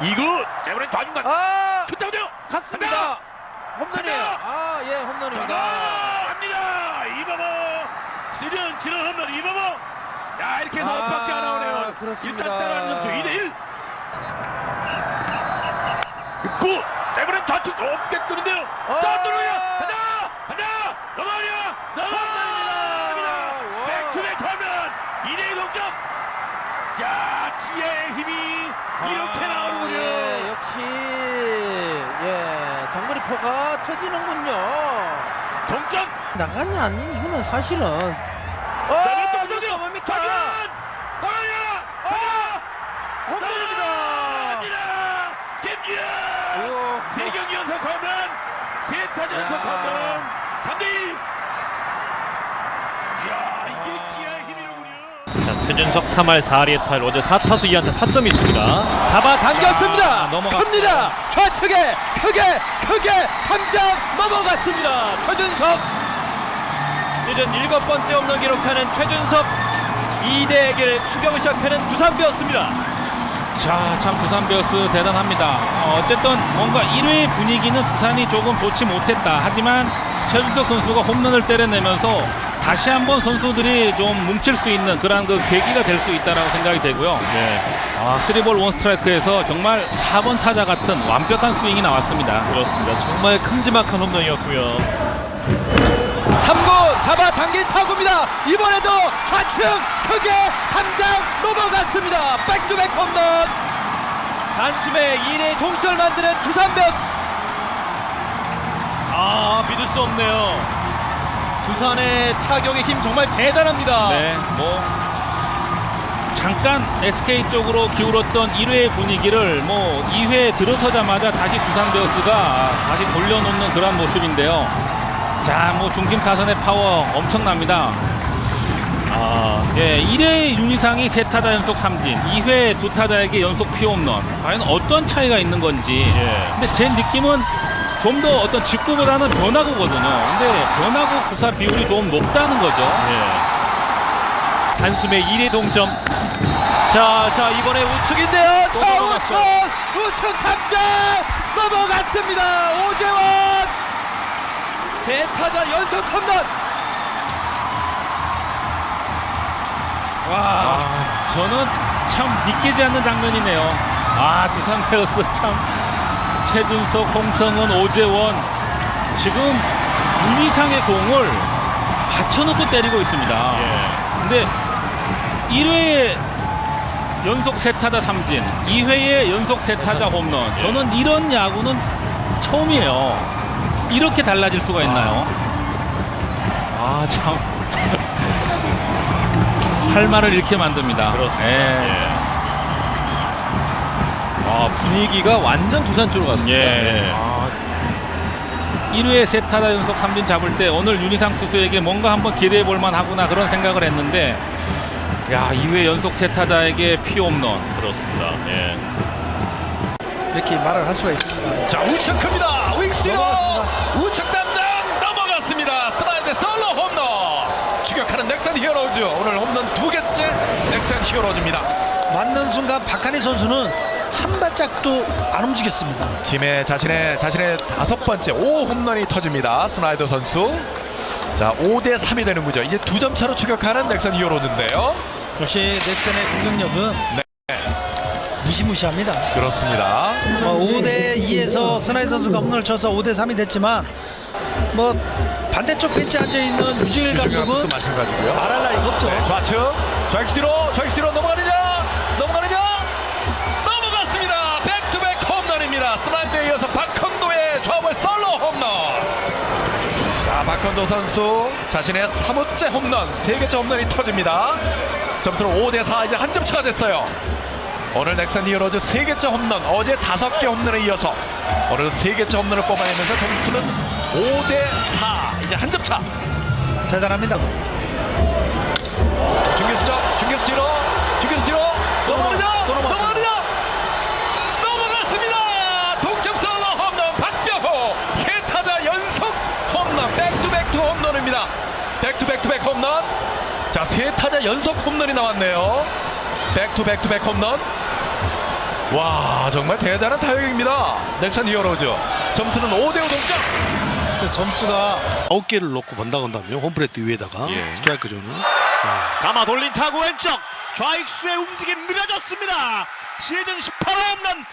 2구 제브린 좌중간. 아! 끝장돼요! 갔습니다. 홈런이에요. 간다! 아예 홈런입니다. 갑니다! 이범호! 시련 지른 홈런 이범호! 야 이렇게 해서 아, 엇박자 가 나오네요. 그렇습니다. 일단 따라가는 점수 2대1 6구 제브린 좌측 높게 뜨는데요. 아! 자 뚫어요. 간다! 간다! 넘어가냐? 넘어갑니다! 와. 백투백 홈런. 2대1 동점. 자 기아의 힘이 이렇게 아, 나오는군요 예, 역시 예 포가 터지는군요. 동점 나가냐 아니 이거는 사실은 어, 자, 동점이요? 뭡니까? 가자! 홈런입니다. 김기현! 오, 세 경기 연속 홈런! 세 타자 연속 야. 홈런! 3대1! 이야, 이게 기아의 힘이로군요. 자, 최준석 3할 4리의 타율 어제 4타수 2안타 타점이 있습니다. 잡아 당겼습니다. 자, 넘어갔어요. 큽니다. 좌측에 크게 크게 담장 넘어갔습니다. 최준석 시즌 일곱 번째 홈런 기록하는 최준석 2대에게 추격을 시작하는 두산 베어스입니다. 자, 참 두산 베어스 대단합니다. 어, 어쨌든 뭔가 1회 분위기는 두산이 조금 좋지 못했다. 하지만 최준석 선수가 홈런을 때려내면서 다시 한번 선수들이 좀 뭉칠 수 있는 그런 그 계기가 될 수 있다라고 생각이 되고요. 네, 아, 3볼 1 스트라이크에서 정말 4번 타자 같은 완벽한 스윙이 나왔습니다. 그렇습니다. 정말 큼지막한 홈런이었고요. 3구 잡아당긴 타구입니다. 이번에도 좌측 크게 담장 넘어갔습니다. 백투백 홈런. 단숨에 2대 동점을 만드는 두산 베어스. 아, 믿을 수 없네요. 두산의 타격의 힘 정말 대단합니다. 네, 뭐 잠깐 SK 쪽으로 기울었던 1회 분위기를 뭐 2회 들어서자마자 다시 두산 베어스가 다시 돌려놓는 그런 모습인데요. 자, 뭐 중심 타선의 파워 엄청납니다. 아, 예, 1회 윤희상이 세 타자 연속 삼진, 2회 두 타자에게 연속 피홈런. 과연 어떤 차이가 있는 건지. 예. 근데 제 느낌은 좀 더 어떤 직구보다는 변화구거든요. 근데 변화구 구사 비율이 좀 높다는 거죠. 예. 단숨에 2대 동점. 자, 자 이번에 우측인데요. 자 자, 우측 우측 담장 넘어갔습니다. 오재원 세 타자 연속 홈런. 와, 저는 참 믿기지 않는 장면이네요. 아, 두산 베어스 참 최준석, 홍성은, 오재원 지금 윤희상의 공을 받쳐놓고 때리고 있습니다. 예. 근데 1회에 연속 세타자 삼진, 2회에 연속 세타자 홈런. 저는 이런 야구는 처음이에요. 이렇게 달라질 수가 있나요? 아, 참. 할 말을 잃게 만듭니다. 그렇습니다. 예. 아, 분위기가 완전 두산 쪽으로 갔습니다. 예. 아, 1회 세타자 연속 삼진 잡을 때 오늘 윤희상 투수에게 뭔가 한번 기대해 볼 만하구나 그런 생각을 했는데 야 2회 연속 세타자에게 피홈런 그렇습니다. 예. 이렇게 말을 할 수가 있습니다. 자 우측 큽니다 윙스티로 넘어갔습니다. 우측 담장 넘어갔습니다 슬라이드 솔로 홈런 추격하는 넥센 히어로즈 오늘 홈런 두 개째 넥센 히어로즈입니다 맞는 순간 박한희 선수는 한 발짝도 안 움직였습니다. 팀의 자신의 자신의 다섯 번째 5 홈런이 터집니다. 스나이더 선수. 자 5대 3이 되는 거죠 이제 두 점 차로 추격하는 넥센 히어로즈인데요. 역시 넥센의 공격력은 무시무시합니다. 그렇습니다. 뭐 5대 2에서 스나이 선수가 홈런을 쳐서 5대 3이 됐지만 뭐 반대쪽 벤치에 앉아 있는 유지일 감독은 마찬가지고요. 말할 나위가 없죠. 네, 좌측. 좌익수 뒤로 좌익수 뒤로 넘어가느냐 넘어가느냐 넘어갔습니다 백투백 홈런입니다 슬라이드에 이어서 박헌도의 솔로 홈런. 자 박헌도 선수 자신의 3호째 홈런 3개째 홈런이 터집니다. 점수는 5대4 이제 한 점 차가 됐어요. 오늘 넥센 히어로즈 3개째 홈런 어제 5개 홈런에 이어서 오늘 3개째 홈런을 뽑아내면서 점수는 5대4 이제 한 점 차. 대단합니다. 중계수죠 중계수 뒤로 중계수 뒤로 넘어가느냐 또 넘어갔습니다. 넘어가느냐 넘어갔습니다 동점 솔로 홈런 박병호 세 타자 연속 홈런 백투백투 홈런입니다 백투백투백 홈런 자 세 타자 연속 홈런이 나왔네요 백투백투백 홈런 와 정말 대단한 타격입니다. 넥슨 히어로즈 점수는 5대5 동점. 그래서 점수가 9개를 놓고 한다면 홈플레이트 위에다가 예. 스트라이크 존은 감아 돌린 타구 왼쪽 좌익수의 움직임 느려졌습니다. 시즌 18호 홈런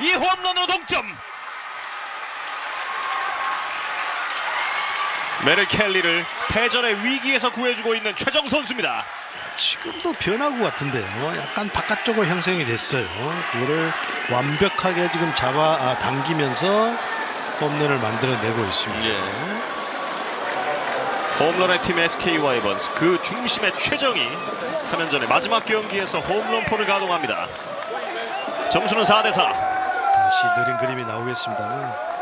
이 홈런으로 동점. 메르 켈리를 패전의 위기에서 구해주고 있는 최정 선수입니다. 지금도 변화구 같은데요. 약간 바깥쪽으로 형성이 됐어요. 그거를 완벽하게 지금 잡아 아, 당기면서 홈런을 만들어내고 있습니다. 예. 홈런의 팀 SK 와이번스 그 중심의 최정이 3연전의 마지막 경기에서 홈런포를 가동합니다. 점수는 4대 4. 다시 느린 그림이 나오겠습니다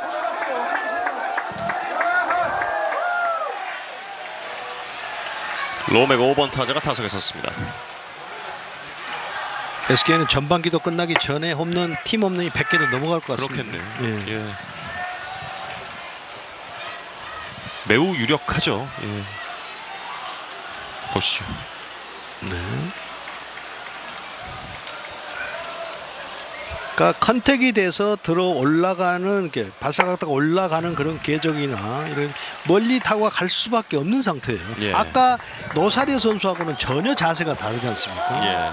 만 로맥 5번 타자가 타석에 섰습니다. SK는 전반기도 끝나기 전에 홈런 팀 홈런이 100개도 넘어갈 것 같습니다. 그렇겠네요. 예. 예. 매우 유력하죠. 예. 보시죠. 네. 그러니까 컨택이 돼서 들어 올라가는 게 발사각다가 올라가는 그런 궤적이나 이런 멀리 타고 갈 수밖에 없는 상태예요. 예. 아까 노사리 선수하고는 전혀 자세가 다르지 않습니까? 예.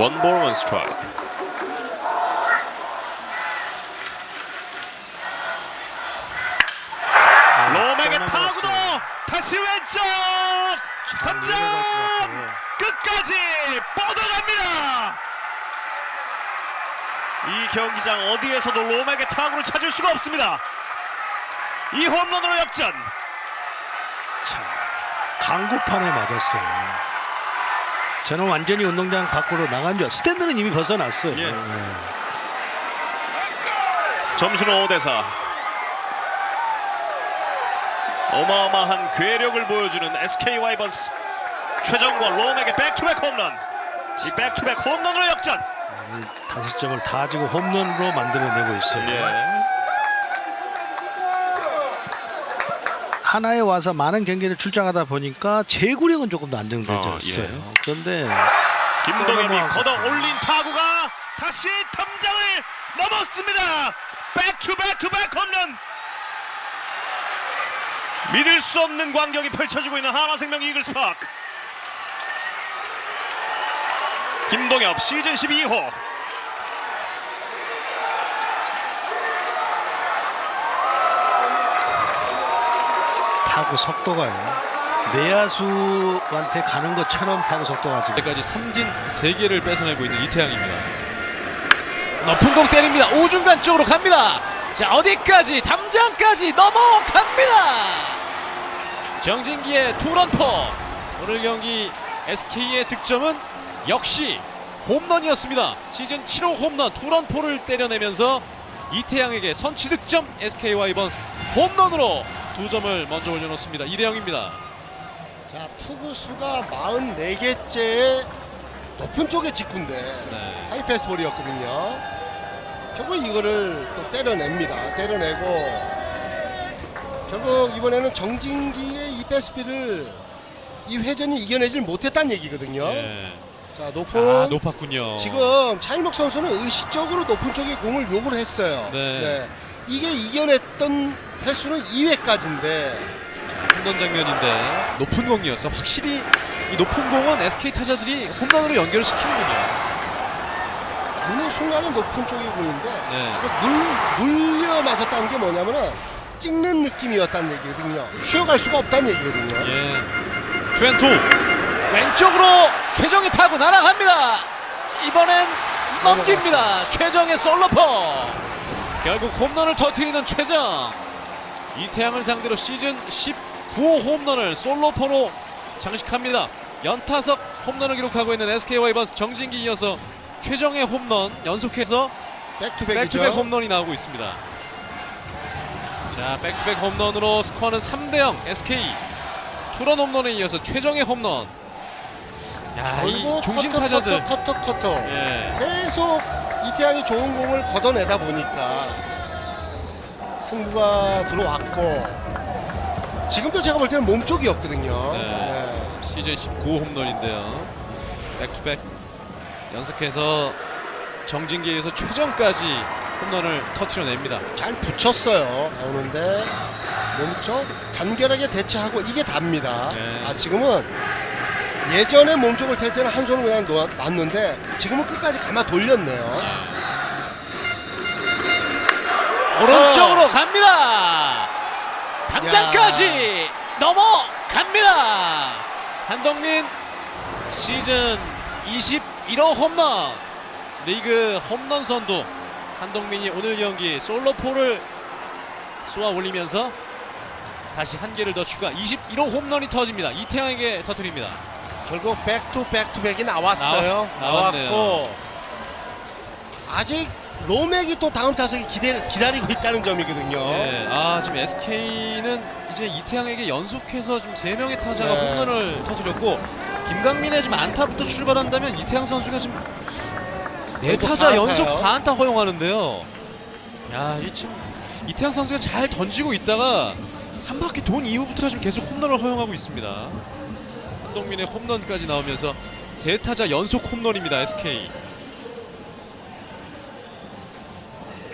원볼 원 스트라이크. 로맥의 아, 타구도 다시 왼쪽 탐정 끝까지 뻗어갑니다. 이 경기장 어디에서도 로맥의 타구를 찾을 수가 없습니다. 이 홈런으로 역전. 강구판에 맞았어요. 저는 완전히 운동장 밖으로 나간 줄. 스탠드는 이미 벗어났어요. 예. 네. 점수는 5대 4. 어마어마한 괴력을 보여주는 SK 와이번스 최정과 롬에게 백투백 홈런. 이 백투백 홈런으로 역전. 오늘 다섯 점을 다 지금 홈런으로 만들어내고 있어요. 예. 하나에 와서 많은 경기를 출장하다 보니까 제구력은 조금 더 안정되졌어요. 어, 예. 그런데 김동엽이 걷어 거죠. 올린 타구가 다시 탐장을 넘었습니다. 백투백투백 홈런. 믿을 수 없는 광경이 펼쳐지고 있는 하나생명 이글스 파크. 김동엽 시즌 12호. 타구 속도가요. 내야수한테 가는 것처럼 타구 속도가 지금 까지 삼진 3개를 뺏어내고 있는 이태양입니다. 높은 공 때립니다. 오중간 쪽으로 갑니다. 자 어디까지 담장까지 넘어갑니다. 정진기의 투런포 오늘 경기 SK의 득점은 역시 홈런이었습니다. 시즌 7호 홈런 투런포를 때려내면서 이태양에게 선취 득점 SK 와이번스 홈런으로 두 점을 먼저 올려놓습니다. 이대영입니다. 자 투구수가 44개째 높은 쪽의 직구인데 네. 하이 패스볼이었거든요. 결국 이거를 또 때려냅니다. 때려내고 결국 이번에는 정진기의 이 패스피를 이 회전이 이겨내질 못했다는 얘기거든요. 예. 자 높은 아 높았군요. 지금 차일목 선수는 의식적으로 높은 쪽에 공을 요구를 했어요. 네. 이게 이겨냈던 횟수는 2회까지인데 홈런 장면인데 높은 공이었어. 확실히 이 높은 공은 SK 타자들이 홈런으로 연결시키는군요. 있는 순간에 높은 쪽의 공인데 네. 그 물, 물려 맞았다는 게 뭐냐면은 찍는 느낌이었다는 얘기거든요. 쉬어갈 수가 없다는 얘기거든요. 예. 트웬투 왼쪽으로 최정이 타고 날아갑니다. 이번엔 넘깁니다. 최정의 솔로퍼. 결국 홈런을 터트리는 최정. 이태양을 상대로 시즌 19호 홈런을 솔로퍼로 장식합니다. 연타석 홈런을 기록하고 있는 SK 와이번스 정진기 이어서 최정의 홈런 연속해서 백투백이죠. 백투백 홈런이 나오고 있습니다. 자, 백투백 홈런으로 스코어는 3대0 SK 투런 홈런에 이어서 최정의 홈런. 야, 이 중심 커터, 타자들. 커터 커터 커터 예. 계속 이태양이 좋은 공을 걷어내다 보니까 승부가 들어왔고 지금도 제가 볼 때는 몸쪽이었거든요. 네. 네. 시즌 19 홈런인데요. 백투백 연속해서 정진기에서 최정까지 홈런을 터트려냅니다. 잘 붙였어요. 나오는데 몸쪽 간결하게 대체하고 이게 답니다. 네. 아 지금은 예전에 몸쪽을 댈 때는 한 손을 그냥 놓아, 놨는데 지금은 끝까지 감아 돌렸네요. 오른쪽으로 갑니다. 담장까지 넘어갑니다. 한동민 시즌 21호 홈런 리그 홈런 선두 한동민이 오늘 경기 솔로포를 쏘아 올리면서 다시 한 개를 더 추가 21호 홈런이 터집니다. 이태양에게 터뜨립니다. 결국 백투 백투백이 나왔어요. 나왔네요. 나왔 고 아직 로맥이 또 다음 타석에 기대, 기다리고 있다는 점이거든요. 네, 아 지금 SK는 이제 이태양에게 연속해서 지금 세 명의 타자가 네. 홈런을 터뜨렸고 김강민의 지금 안타부터 출발한다면 이태양 선수가 지금 네 타자 4안타요. 연속 4안타 허용하는데요. 야, 이 지금 이태양 선수가 잘 던지고 있다가 한 바퀴 돈 이후부터 지금 계속 홈런을 허용하고 있습니다. 한동민의 홈런까지 나오면서 세 타자 연속 홈런입니다. SK.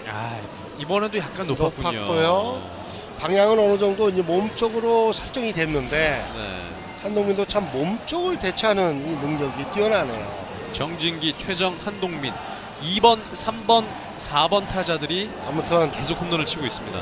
아, 이번에도 약간 높았군요. 높았고요. 방향은 어느 정도 이제 몸 쪽으로 설정이 됐는데 네. 한동민도 참 몸 쪽을 대체하는 이 능력이 뛰어나네요. 정진기, 최정, 한동민 2번, 3번, 4번 타자들이 아무튼 계속 홈런을 치고 있습니다.